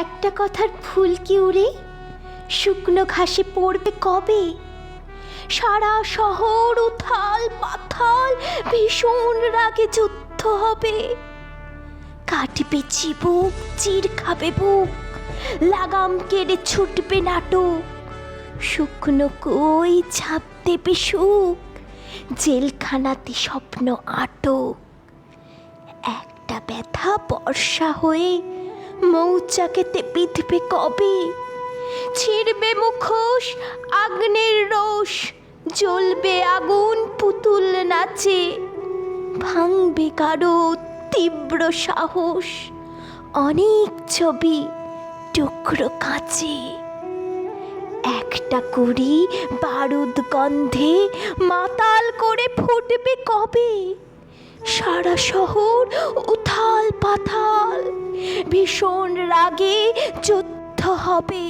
একটা কথার ফুল কি উড়ে শুকনো ঘাসে পড়বে কবে? সারা শহর উথাল পাথাল, ভীষণ রাগে যুদ্ধ হবে। কাটবে চিবুক, চির খাবে বুক, লাগাম কেড়ে ছুটবে নাটক। শুকনো কই ছাপ দেবে সুখ, জেলখানাতে স্বপ্ন আটক। একটা ব্যথা বর্ষা হয়ে মৌচাকেতে বিঁধবে কবে? ছিড়বে মুখোশ, আগ্নের রোষ, জ্বলবে আগুন পুতুল নাচে, ভাঙবে কারও তীব্র সাহস, অনেক ছবি টুকরো কাঁচে। একটা কুড়ি বারুদ গন্ধে মাতাল করে ফুটবে কবে? সারা শহর উথাল ভীষণ রাগে যুদ্ধ হবে।